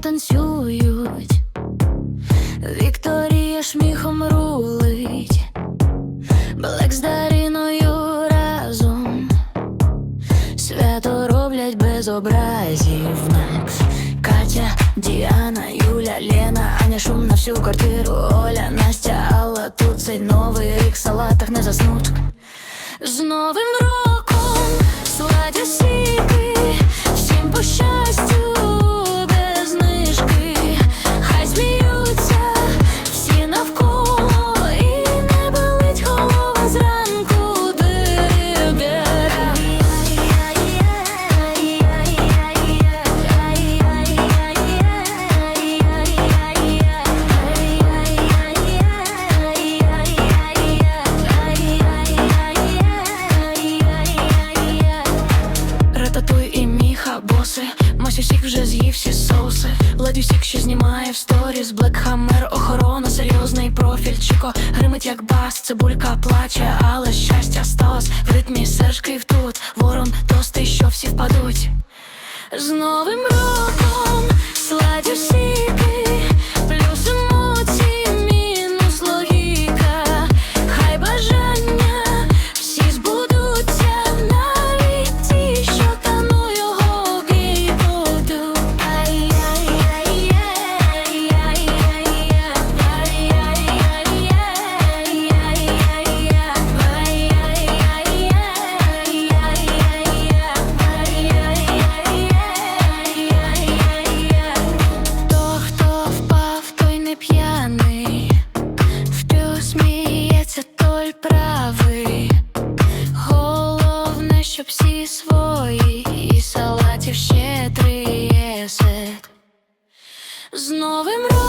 танцюють, Вікторія шміхом рулить, Блек з Даріною разом, свято роблять без образів. Катя, Діана, Юля, Лена, Аня шум на всю квартиру, Оля, Настя, Алла, тут цей новий рік в салатах не заснуть. З новим роком! Рататуй і міха, боси Масі сік вже з'їв всі соуси. Ладю сік, що знімає в сторіс. Блек Хаммер, охорона, серйозний профіль. Чіко гримить як бас, цибулька плаче, але щастя сталось. В ритмі Серж Київ тут. Ворон, тости, що всі впадуть. З Новим роком! Сладю всі свої, і салатів щедрий єсет. З Новим роком